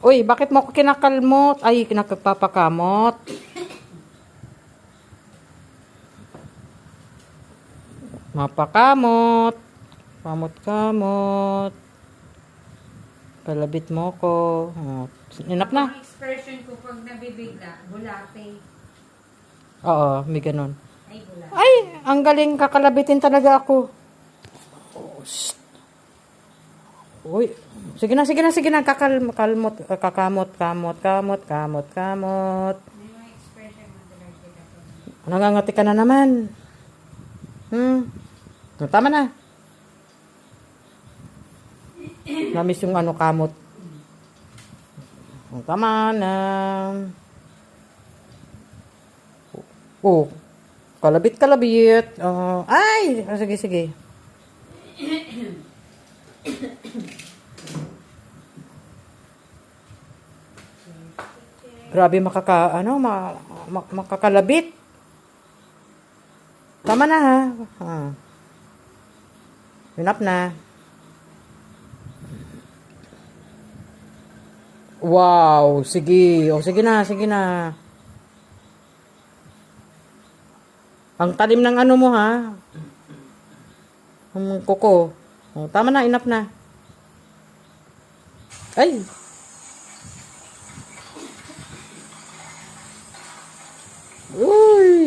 Uy, bakit mo ako kinakalmot? Ay, kinakapapakamot. Mapakamot. Kamot-kamot. Palabit mo ko. Oh, Inap na. Ang expression ko pag nabibigla, bulate. Oo, may ganun. Ay, bulate. Ay, ang galing kakalabitin talaga ako. Oh, shh. Uy, sige na, sige na, sige na. Kakal, kalmot, uh, kakamot, kamot, kamot, kamot, kamot. Nangangati ka na naman. Hmm. Oh, Tama na. Namiss yung ano, kamot. Oh, Tama na. Oh. Kalabit, kalabit. Oh, ay! Oh, sige, sige. Grabe makaka, ano, ma, ma, makakalabit. Tama na ha. Ah. Enough na. Wow, sige. O sige na, sige na. Ang talim ng ano mo ha. Ang kuko. O, tama na, enough na. Ay.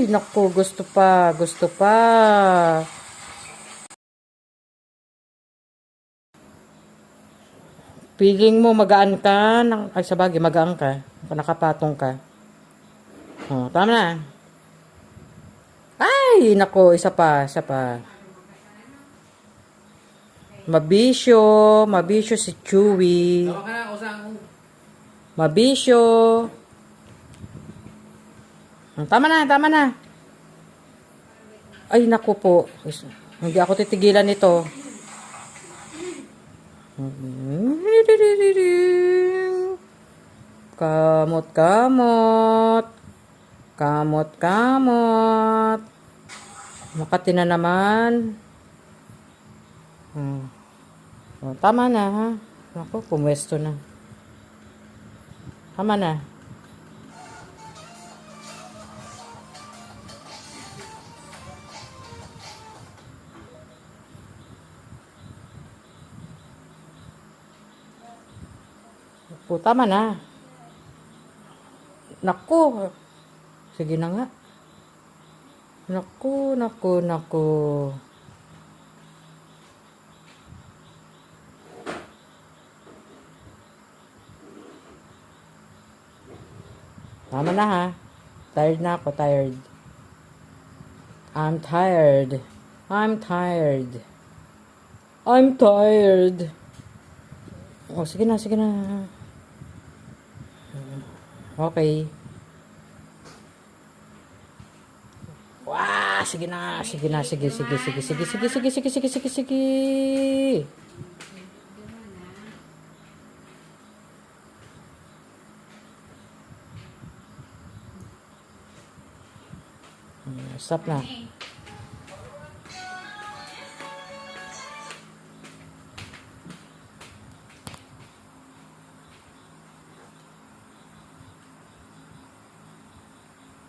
Uy, naku, gusto pa, gusto pa. Feeling mo magaan ka, ng, ay sabagay, magaan ka, nakapatong ka. Oh, tama na. Ay, nako, isa pa, isa pa. Mabisyo, mabisyo si Chewy. Mabisyo. Ah, Tama na, tama na. Ay, naku po. Hindi ako titigilan nito. Kamot, kamot. Kamot, kamot. Makati na naman. Hmm. Oh, tama na, ha? Naku, pumwesto na. Tama na. Po, tama na. Naku. Sige na nga. Naku, naku, naku. Tama na ha. Tired na ako, tired. I'm tired. I'm tired. I'm tired. Oh, sige na, sige na. Okay. Wah, sige na, sige na, sige, sige, sige, sige, sige, sige, sige, sige, sige, sige. Stop na. Eh,